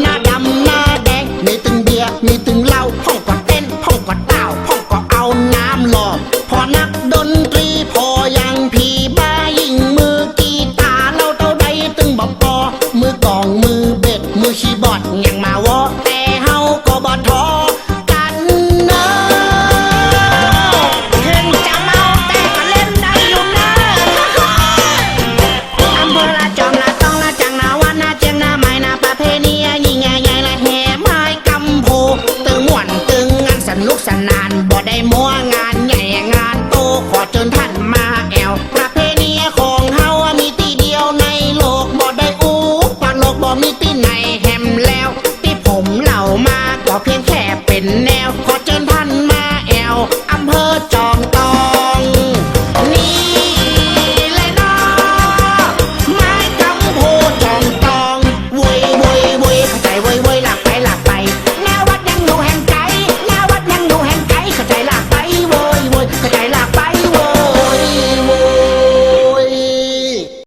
หน้าดำหน้าแดง มีตึงเบียร์มีตึงเหล้าพ่องก็เต้นพ่องก็เต้าพ่องก็เอาน้ำหลอมพอนัก Captain Pat.